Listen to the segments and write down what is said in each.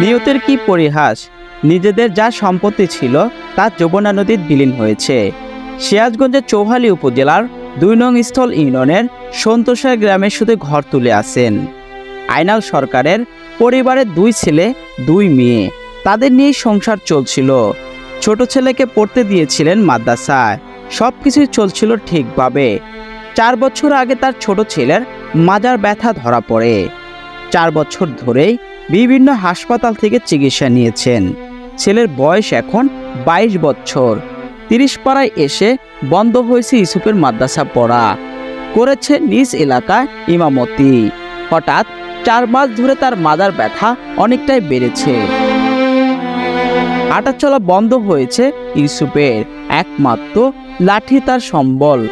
নিয়তের কি পরিহাস? নিজেদের যা সম্পত্তি ছিল, তা যমুনা নদীর বিলীন হয়েছে। সিরাজগঞ্জের চৌহালি উপজেলার দুই নং স্থল ইউনিয়নের সন্তোষা গ্রামে শুধু ঘর তুলে আসেন আইনাল সরকারের পরিবারের দুই ছেলে, দুই মেয়ে। তাদের নিয়েই সংসার চলছিল। ছোট ছেলেকে পড়তে দিয়েছিলেন মাদ্রাসায়। সব কিছুই চলছিল ঠিকভাবে। চার বছর আগে তার ছোট ছেলের মাজার ব্যথা ধরা পড়ে। চার বছর ধরেই বিভিন্ন হাসপাতাল থেকে চিকিৎসা নিয়েছেন। ছেলের বয়স এখন বাইশ বছর। তিরিশ পাড়ায় এসে বন্ধ হয়েছে ইসুফের মাদ্রাসা পড়া। করেছে নিজ এলাকায় ইমামতি। হঠাৎ চার মাস ধরে তার মাদার ব্যথা অনেকটাই বেড়েছে। হাঁটা চলা বন্ধ হয়েছে ইউসুফের। একমাত্র লাঠি তার সম্বল।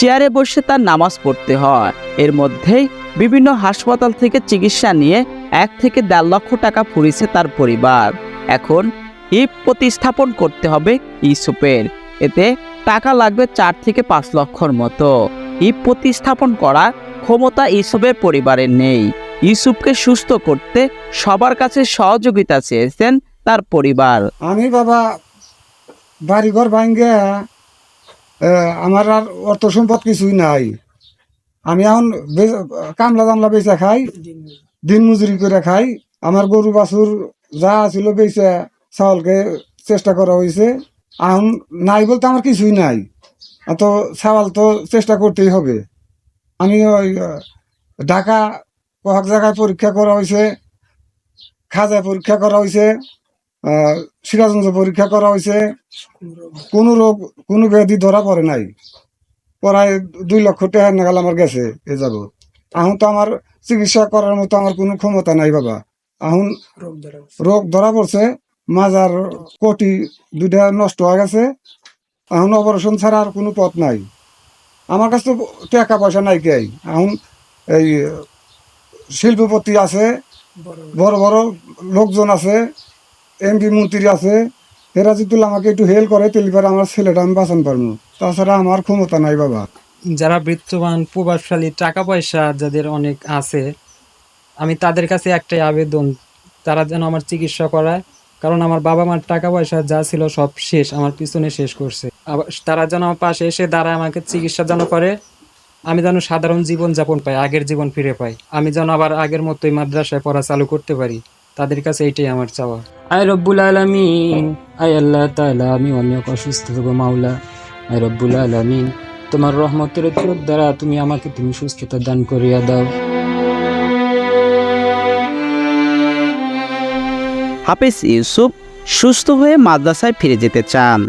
চেয়ারে বসে তার নামাজ পড়তে হয়। এর মধ্যেই বিভিন্ন হাসপাতাল থেকে চিকিৎসা নিয়ে এক থেকে দেড় লক্ষ টাকা ফুরিয়েছে তার পরিবার। এখন ইপ প্রতিস্থাপন করতে হবে ইউসুফের। এতে টাকা লাগবে চার থেকে পাঁচ লক্ষর মতো। ইপ প্রতিস্থাপন করার ক্ষমতা ইউসুফের পরিবারের নেই। ইউসুফকে সুস্থ করতে সবার কাছে সহযোগিতা চেয়েছেন তার পরিবার। আমি বাবা, বাড়িঘর ভাঙ্গে আমার আর অর্থ সম্পদ কিছুই নাই। আমি এখন কামলা দামলা বেচা খাই, দিন মজুরি করে খাই। আমার গরু, বাছুর যা ছিল বেচে চাউলকে চেষ্টা করা হয়েছে এখন নাই বলতে আমার কিছুই নাই। তো চাওয়াল তো চেষ্টা করতেই হবে। আমি ওই ঢাকা কয়েক জায়গায় পরীক্ষা করা হয়েছে খাজায় পরীক্ষা করা হয়েছে সিরাজগঞ্জ পরীক্ষা করা হয়েছে। কোনো রোগ কোনো ব্যাধি ধরা পড়ে নাই। প্রায় দুই লক্ষ টাকা নাগাল আমার গেছে এ যাব। এখন তো আমার চিকিৎসা করার মতো আমার কোনো ক্ষমতা নাই বাবা। এখন রোগ ধরা পড়ছে। মাজার কোটি দুইটা নষ্ট হয়ে গেছে। এখন অপারেশন ছাড়া আর কোনো পথ নাই। আমার কাছে তো টাকা পয়সা নাই কে এখন এই শিল্পপতি আছে বড় বড় লোকজন আছে। এমপি মন্ত্রী আছে, এরা যদি আমাকে একটু হেল্প করে, তাহলে পরে আমার ছেলেটা আমি বাঁচান পারব। তাছাড়া আমার ক্ষমতা নাই বাবা। যারা বৃত্তবান, প্রভাবশালী টাকা পয়সা যাদের অনেক আছে, আমি তাদের কাছে একটাই আবেদন, তারা যেন আমার চিকিৎসা করায়, কারণ আমার বাবা মার টাকা পয়সা যা ছিল সব শেষ, আমার পিছনে শেষ করছে। আবার তারা যেন আমার পাশে এসে দাঁড়ায়, আমাকে চিকিৎসা যেন করে, আমি যেন সাধারণ জীবন যাপন পাই, আগের জীবন ফিরে পাই। আমি যেন আবার আগের মতোই মাদ্রাসায় পড়া চালু করতে পারি। তাদের কাছে এটাই আমার চাওয়া। আয় রব্বুল আলমিন, আয় আল্লাহ তাআলা, আমি অনেক অসুস্থ হব, মাওলা। আয় রব্বুল আলমিন, তোমার রহমতের দ্বারা তুমি আমাকে তুমি সুস্থতা দান করিয়া দাও। হাফিজ ইউসুফ সুস্থ হয়ে মাদ্রাসায় ফিরে যেতে চান।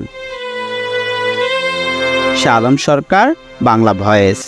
শাহ আলম সরকার, বাংলা ভয়েস।